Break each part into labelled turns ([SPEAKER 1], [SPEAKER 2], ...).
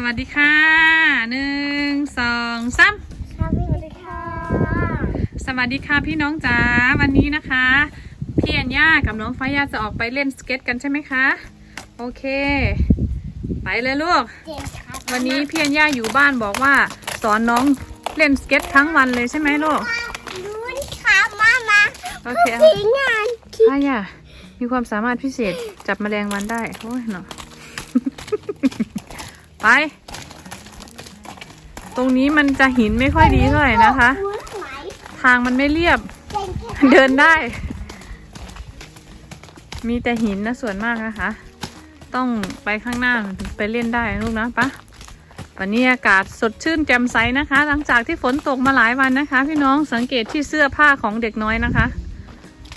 [SPEAKER 1] Mitte.
[SPEAKER 2] สวัสดีค่ะหนึ่งสองสาม
[SPEAKER 1] Sawadika.
[SPEAKER 2] สวัสดีค่ะพี่น้องจ๋าวันนี้นะคะ พี่อัญญากับน้องฟ้ายาจะออกไปเล่นสเก็ตกันใช่ไหมคะ โอเค ไปเลยลูก วันนี้พี่อัญญาอยู่บ้านบอกว่า สอนน้องเล่นสเก็ตทั้งวันเลยใช่ไหมลูก
[SPEAKER 1] Nun kam Mama.
[SPEAKER 2] โอเค
[SPEAKER 1] Fingern.
[SPEAKER 2] ฟ้ายามีความสามารถพิเศษจับแมลงวันได้โอ้ยเนาะ ไป ตรงนี้มันจะหินไม่ค่อยดีเท่าไหร่นะคะ ทางมันไม่เรียบ เดินได้ มีแต่หินนะส่วนมากนะคะ ต้องไปข้างหน้าถึงไปเล่นได้ลูกนะปะวันนี้อากาศสดชื่นแจ่มใสนะคะ หลังจากที่ฝนตกมาหลายวันนะคะ พี่น้องสังเกตที่เสื้อผ้าของเด็กน้อยนะคะ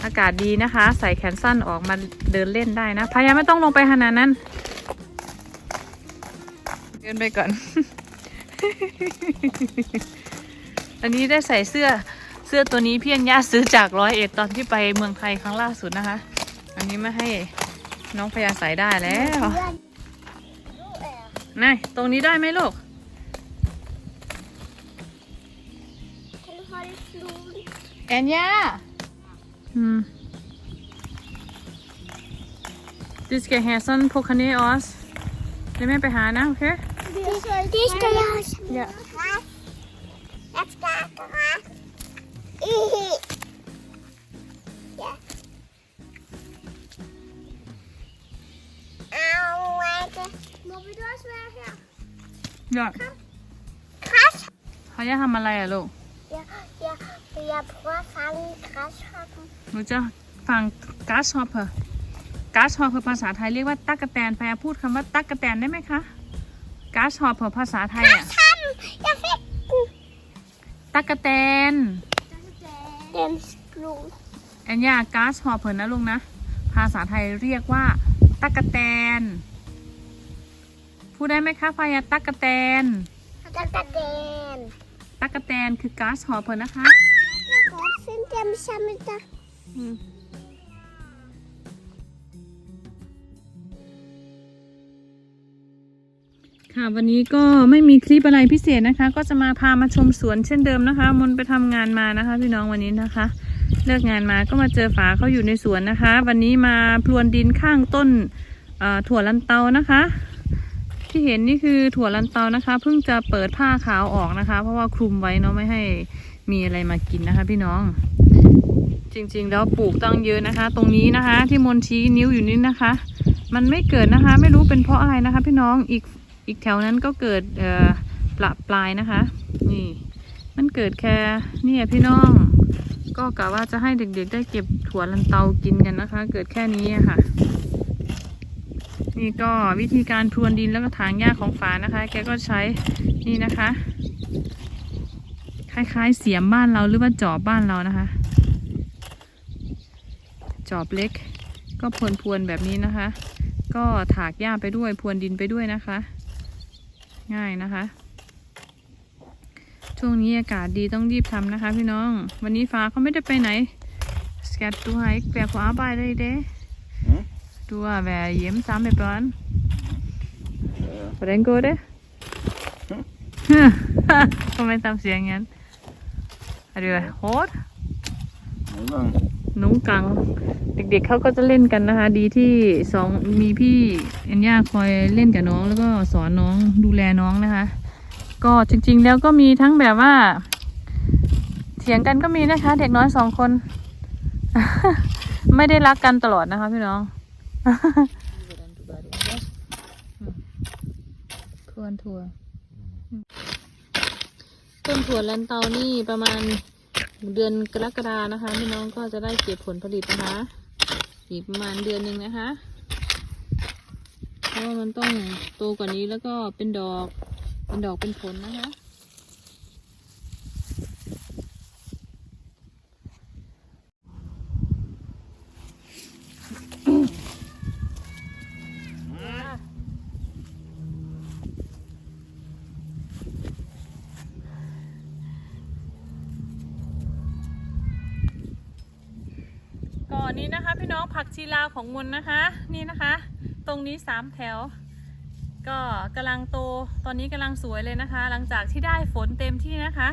[SPEAKER 2] อากาศดีนะคะ ใส่แขนสั้นออกมาเดินเล่นได้นะพยายามไม่ต้องลงไปขนาดนั้น เดินไปก่อน อันนี้ได้ใส่เสื้อเสื้อตัวนี้พี่อัญญาซื้อจากร้อยเอ็ดตอนที่ไปเมืองไทยครั้งล่าสุดนะคะ อันนี้มาให้น้องพยาใส่ได้แล้วนายตรงนี้ได้ไหมลูกแอนยาอืม Du skal have sådan på kanæ også. เดี๋ยวแม่ไปหานะ โอเค
[SPEAKER 1] Yeah. Let's go. Yeah.
[SPEAKER 2] Yeah.
[SPEAKER 1] เขาจะทำอะไรอะลูก
[SPEAKER 2] อยาก
[SPEAKER 1] อ
[SPEAKER 2] ยากอยากพูดฟังกัสฮอปหนูจะฟังกั
[SPEAKER 1] สฮอปเปอ
[SPEAKER 2] ร์กัสฮอปเป็ร์ภาษาไทยเรียกว่าตั๊กแตนแพรพูดคำว่าตั๊กแตนได้ไหมคะ grasshopper ภาษาไทยอะ
[SPEAKER 1] Græshoppen! Jeg fik den.
[SPEAKER 2] ตั๊กแตน
[SPEAKER 1] Den sklod.
[SPEAKER 2] แอนยา grasshopper นะลุงนะ ภาษาไทยเรียกว่าตั๊กแตน พูดได้ไหมคะพายาตั๊กแตน
[SPEAKER 1] Der er den.
[SPEAKER 2] ตั๊กแตนคือ grasshopper นะคะ
[SPEAKER 1] Jeg kan godt finde dem sammen der.
[SPEAKER 2] อืม ค่ะวันนี้ก็ไม่มีคลิปอะไรพิเศษนะคะ ก็จะมาพามาชมสวนเช่นเดิมนะคะ มนไปทำงานมานะคะ พี่น้องวันนี้นะคะ เลิกงานมาก็มาเจอฝาเขาอยู่ในสวนนะคะ วันนี้มาพรวนดินข้างต้นถั่วลันเตานะคะ ที่เห็นนี่คือถั่วลันเตานะคะเพิ่งจะเปิดผ้าขาวออกนะคะ เพราะว่าคลุมไว้เนาะไม่ให้มีอะไรมากินนะคะ พี่น้อง จริงๆ แล้วปลูกตั้งเยอะนะคะ ตรงนี้นะคะ ที่มนชี้นิ้วอยู่นี่นะคะ มันไม่เกิดนะคะ ไม่รู้เป็นเพราะอะไรนะคะ พี่น้องอีก อีกแถวนั้นก็เกิดปละปลายนะคะ นี่ มันเกิดแค่นี่พี่น้อง ก็กะว่าจะให้เด็กๆได้เก็บถั่วลันเตากินกันนะคะ เกิดแค่นี้ค่ะ นี่ก็วิธีการพรวนดินแล้วก็ถางหญ้าของฝานะคะ แกก็ใช้นี่นะคะ คล้ายๆ เสียมบ้านเราหรือว่าจอบบ้านเรานะคะ จอบเล็ก ก็พรวนพวนๆแบบนี้นะคะ ก็ถากหญ้าไปด้วยพรวนดินไปด้วยนะคะ ง่ายนะคะ ช่วงนี้อากาศดีต้องรีบทำนะคะพี่น้อง วันนี้ฟ้าเขาไม่ได้ไปไหน สแกตตัวให้แปลกว่าไปเลยเด้
[SPEAKER 3] Mm.
[SPEAKER 2] Du har været hjemme sammen med børn. Hvordan går det? Kom med tam siger igen. Har det været hårdt?
[SPEAKER 3] Nogle gange.
[SPEAKER 2] นุ้ น้องกัง เด็กๆเขาก็จะเล่นกันนะคะ ดีที่สองมีพี่เอ็นย่าคอยเล่นกับน้อง แล้วก็สอนน้องดูแลน้องนะคะ ก็จริงๆแล้วก็มีทั้งแบบว่า เถียงกันก็มีนะคะ เด็กน้อยสองคน ไม่ได้รักกันตลอดนะคะพี่น้อง ควรถั่วต้นถั่วลันเตานี่ประมาณ เดือนกรกฎานะคะพี่น้องก็จะได้เก็บผลผลิตนะคะอีกประมาณเดือนหนึ่งนะคะเพราะว่ามันต้องโตกว่านี้แล้วก็เป็นดอกเป็นดอกเป็นผลนะคะ อนนี้นะคะ พี่น้องผักชีลาวของมนนะคะ นี่นะคะ ตรงนี้สามแถว ก็กำลังโตตอนนี้กำลังสวยเลยนะคะ หลังจากที่ได้ฝนเต็มที่นะคะ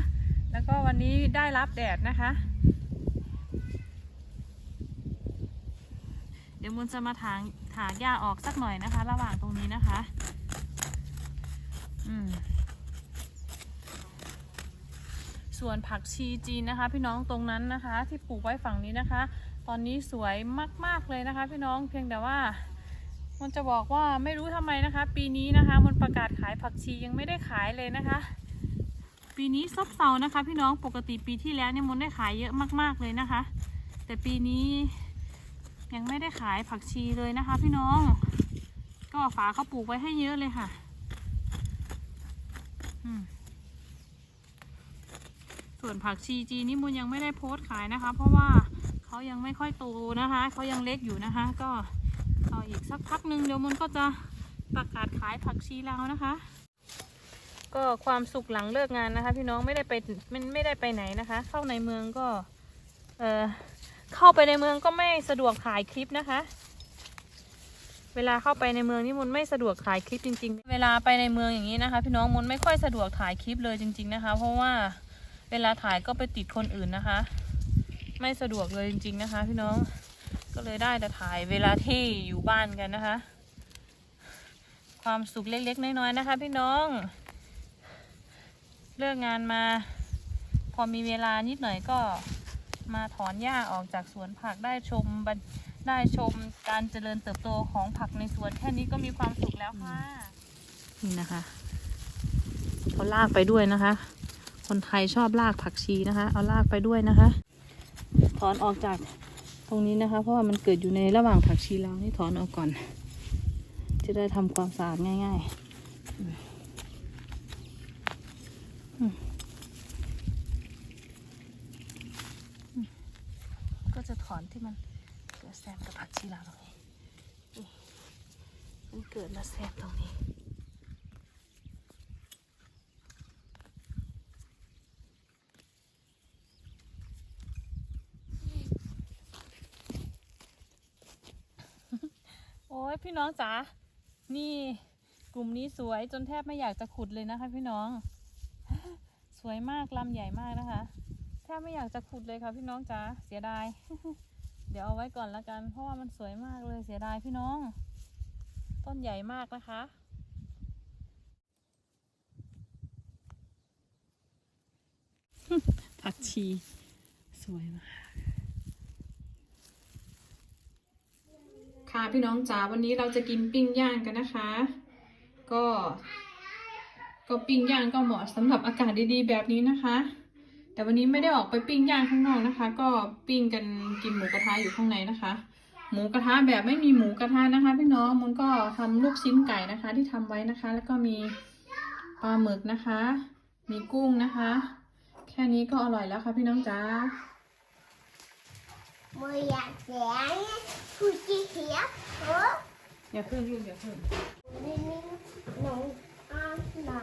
[SPEAKER 2] แล้วก็วันนี้ได้รับแดดนะคะ เดี๋ยวมุนจะมาถางถางหญ้าออกสักหน่อยนะคะ ระหว่างตรงนี้นะคะ อืมส่วนผักชีจีนนะคะ พี่น้องตรงนั้นนะคะ ที่ปลูกไว้ฝั่งนี้นะคะ อนนี้สวยมาก ๆ เลยนะคะ พี่น้องเพียงแต่ว่า มันจะบอกว่าไม่รู้ทำไมนะคะ ปีนี้นะคะ มันประกาศขายผักชียังไม่ได้ขายเลยนะคะ ปีนี้ซบเซานะคะ พี่น้องปกติปีที่แล้วเนี่ยมันได้ขายเยอะมาก ๆเลยนะคะ แต่ปีนี้ยังไม่ได้ขายผักชีเลยนะคะ พี่น้อง ก็ฝาเขาปลูกไว้ให้เยอะเลยค่ะส่วนผักชีจีนนี่มุนยังไม่ได้โพสต์ขายนะคะ เพราะว่า เขายังไม่ค่อยโตนะคะเขายังเล็กอยู่นะคะ ก็เอาอีกสักพักหนึ่งเดี๋ยวมุนก็จะประกาศขายผักชีลาวนะคะ ก็ความสุขหลังเลิกงานนะคะ พี่น้องไม่ได้ไปไม่ไม่ได้ไปไหนนะคะ เข้าในเมืองก็เออเข้าไปในเมืองก็ไม่สะดวกถ่ายคลิปนะคะ เวลาเข้าไปในเมืองนี่มุนไม่สะดวกถ่ายคลิปจริง ๆ เวลาไปในเมืองอย่างนี้นะคะ พี่น้องมุนไม่ค่อยสะดวกถ่ายคลิปเลยจริง ๆนะคะ เพราะว่าเวลาถ่ายก็ไปติดคนอื่นนะคะ ไม่สะดวกเลยจริง ๆ นะคะ พี่น้องก็เลยได้แต่ถ่ายเวลาที่อยู่บ้านกันนะคะ ความสุขเล็กๆน้อยๆนะคะ พี่น้อง เลิกงานมา พอมีเวลานิดหน่อยก็มาถอนหญ้าออกจากสวนผักได้ชมได้ชมการเจริญเติบโตของผักในสวนแค่นี้ก็มีความสุขแล้วค่ะ นี่นะคะเขาลากไปด้วยนะคะ คนไทยชอบลากผักชีนะคะ เอาลากไปด้วยนะคะ ถอนออกจากตรงนี้นะคะ เพราะว่ามันเกิดอยู่ในระหว่างผักชีเรานี่ถอนออกก่อน จะได้ทำความสะอาดง่ายๆ ก็จะถอนที่มันเกิดแซมกับผักชีลาวตรงนี้ มันเกิดมาแซมตรงนี้ โอ้ยพี่น้องจ๋า นี่กลุ่มนี้สวยจนแทบไม่อยากจะขุดเลยนะคะ พี่น้อง สวยมากลำใหญ่มากนะคะ แทบไม่อยากจะขุดเลยค่ะพี่น้องจ๋า เสียดาย เดี๋ยวเอาไว้ก่อนละกัน เพราะว่ามันสวยมากเลยเสียดายพี่น้อง ต้นใหญ่มากนะคะผักชี สวยมาก ค่ะพี่น้องจ๋าวันนี้เราจะกินปิ้งย่างกันนะคะ ก็ ก็ปิ้งย่างก็เหมาะสำหรับอากาศดีๆ แบบนี้นะคะ แต่วันนี้ไม่ได้ออกไปปิ้งย่างข้างนอกนะคะ ก็ปิ้งกันกินหมูกระทะอยู่ข้างในนะคะ หมูกระทะแบบไม่มีหมูกระทะนะคะ พี่น้องมันก็ทำลูกชิ้นไก่นะคะ ที่ทำไว้นะคะ แล้วก็มีปลาหมึกนะคะ มีกุ้งนะคะ แค่นี้ก็อร่อยแล้วค่ะพี่น้องจ๋า
[SPEAKER 1] มืออยากแสง ผู้จีเขียวโอ้
[SPEAKER 2] อย่าเพิ่งลูกอย่าเพิ่ง
[SPEAKER 1] นี่นี่หนูอ้าวหนา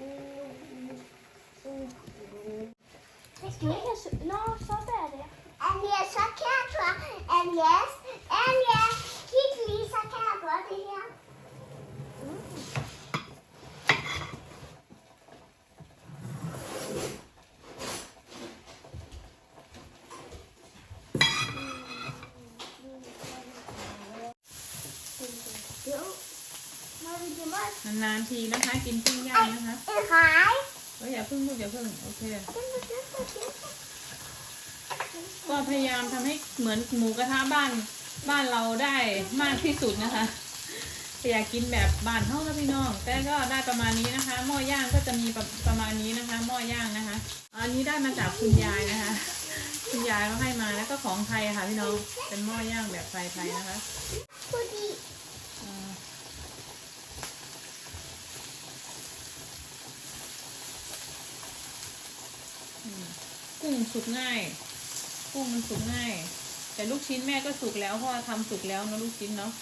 [SPEAKER 1] อืมอืม
[SPEAKER 4] Non, ça va aller.
[SPEAKER 1] And yes, I can't try. And yes,
[SPEAKER 2] นานๆทีนะคะ กินปิ้งย่างนะคะ
[SPEAKER 1] Em phải.
[SPEAKER 2] ก็อย่าเพิ่งลูกอย่าเพิ่งโอเค ก็พยายามทำให้เหมือนหมูกระทะบ้านบ้านเราได้มากที่สุดนะคะอยากกินแบบบ้านเท่านะพี่น้อง แต่ก็ได้ประมาณนี้นะคะ หม้อย่างก็จะมีประประมาณนี้นะคะ หม้อย่างนะคะ อันนี้ได้มาจากคุณยายนะคะ คุณยายก็ให้มาแล้วก็ของไทยค่ะพี่น้อง เป็นหม้อย่างแบบไทยๆนะคะ
[SPEAKER 1] Pudi.
[SPEAKER 2] อ่าอืมกุ้ง สุกง่าย กุ้งมันสุกง่าย แต่ลูกชิ้นแม่ก็สุกแล้วเพราะว่าทำสุกแล้วเนอะลูกชิ้นเนาะ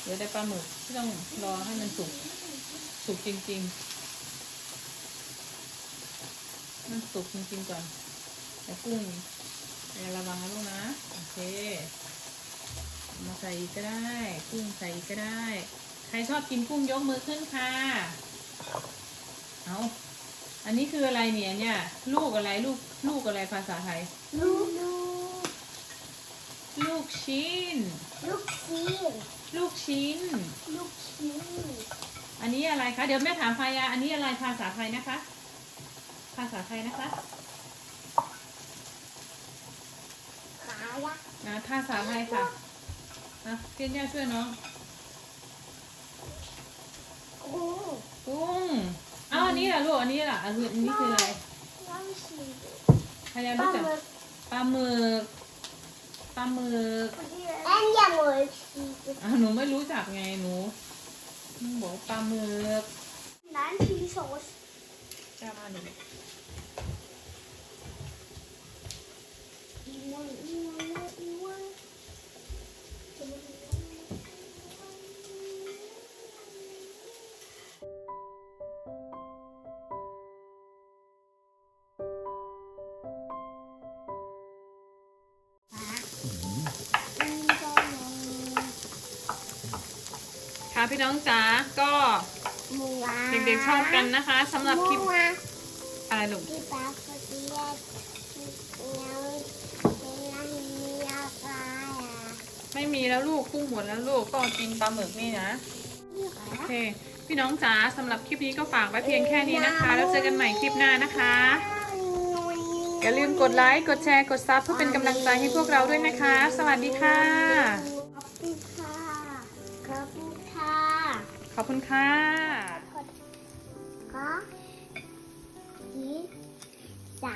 [SPEAKER 2] เหลือแต่ปลาหมึกที่ต้องรอให้มันสุกสุกจริง ๆ มันสุกจริงๆก่อนแต่กุ้งอย่าระวังนะลูกนะโอเค มาใส่ก็ได้ กุ้งใส่กก็ได้ ใครชอบกินกุ้งยกมือขึ้นค่ะเอา อันนี้คืออะไรเนี่ยเนี่ย ลูกอะไรลูกลูกอะไรภาษาไทย
[SPEAKER 1] ลูกลูก
[SPEAKER 2] ลูกชิ้น
[SPEAKER 1] ลูกชิ้น
[SPEAKER 2] ลูกชิ้น
[SPEAKER 1] ลูกชิ้น
[SPEAKER 2] อันนี้อะไรคะ เดี๋ยวแม่ถามพายาอันนี้อะไรภาษาไทยนะคะ ภาษาไทยนะคะ
[SPEAKER 1] ขายะ
[SPEAKER 2] อ่าภาษาไทยค่ะอะเพียนย่าช่วยน้อง
[SPEAKER 1] กุ้ง
[SPEAKER 2] กุ้งเอ้าอันนี้ล่ะลูกอันนี้ล่ะอันนี้อันนี้คืออะไร
[SPEAKER 1] น้ำชีส
[SPEAKER 2] พายา
[SPEAKER 1] ปลา
[SPEAKER 2] รู้จัก
[SPEAKER 1] หมึก
[SPEAKER 2] ปลาหมึกปลาหมึก
[SPEAKER 1] แอนยาหมึกชีส
[SPEAKER 2] อะหนูไม่รู้จักไงหนูหนูบอกปลาหมึก
[SPEAKER 1] ร้านชีสซอส
[SPEAKER 2] จะมาดู
[SPEAKER 1] อีวันอีวั
[SPEAKER 2] พี่น้องจ๋าก็เด็กๆชอบกันนะคะสำหรับคลิปอะไรลูก
[SPEAKER 1] ที่ปลาโคตรเล็กที่เงี้ยวเป็นน้ำเงี้ยวปลาอะ
[SPEAKER 2] ไม่มีแล้วลูกกุ้งหมดแล้วลูกก็กินปลาหมึกนี่นะโอเค พี่น้องจ๋าสำหรับคลิปนี้ก็ฝากไว้เพียงแค่นี้นะคะ แล้วเจอกันใหม่คลิปหน้านะคะอย่าลืมกดไลค์ กดแชร์ กดซับเพื่อเป็นกำลังใจให้พวกเราด้วยนะคะ สวัสดีค่ะ
[SPEAKER 1] คุณค่ะ ก็ดีจ้ะ